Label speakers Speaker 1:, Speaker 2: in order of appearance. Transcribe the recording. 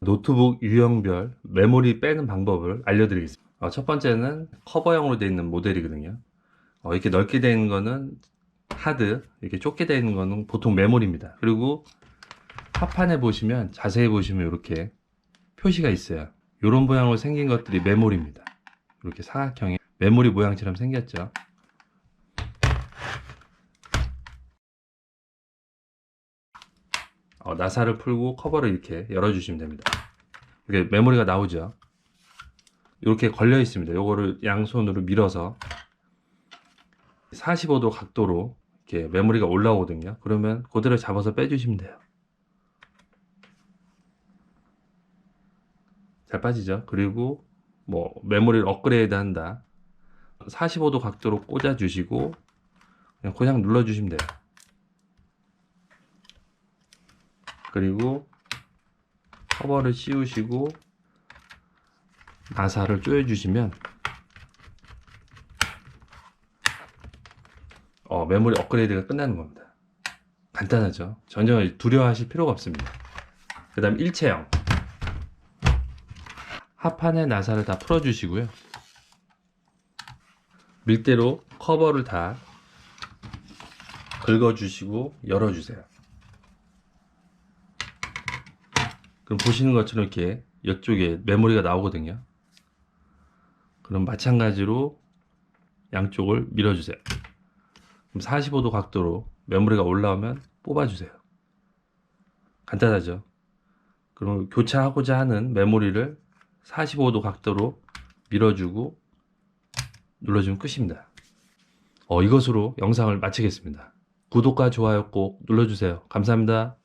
Speaker 1: 노트북 유형별 메모리 빼는 방법을 알려드리겠습니다. 어, 첫 번째는 커버형으로 되어 있는 모델이거든요. 어, 이렇게 넓게 되어 있는 거는 하드, 이렇게 좁게 되어 있는 거는 보통 메모리입니다. 그리고 합판에 보시면 자세히 보시면 이렇게 표시가 있어요. 이런 모양으로 생긴 것들이 메모리입니다. 이렇게 사각형의 메모리 모양처럼 생겼죠. 어, 나사를 풀고 커버를 이렇게 열어주시면 됩니다. 이렇게 메모리가 나오죠. 이렇게 걸려 있습니다. 요거를 양손으로 밀어서 45도 각도로 이렇게 메모리가 올라오거든요. 그러면 그대로 잡아서 빼주시면 돼요. 잘 빠지죠. 그리고 뭐 메모리를 업그레이드 한다. 45도 각도로 꽂아 주시고 그냥 그냥 눌러 주시면 돼요. 그리고 커버를 씌우시고 나사를 조여 주시면 어, 메모리 업그레이드가 끝나는 겁니다. 간단하죠. 전혀 두려워하실 필요가 없습니다. 그 다음 일체형 합판의 나사를 다 풀어주시고요. 밀대로 커버를 다 긁어주시고 열어주세요. 그럼 보시는 것처럼 이렇게 이쪽에 메모리가 나오거든요. 그럼 마찬가지로 양쪽을 밀어주세요. 그럼 45도 각도로 메모리가 올라오면 뽑아주세요. 간단하죠? 그럼 교체하고자 하는 메모리를 45도 각도로 밀어주고 눌러주면 끝입니다. 어, 이것으로 영상을 마치겠습니다. 구독과 좋아요 꼭 눌러주세요. 감사합니다.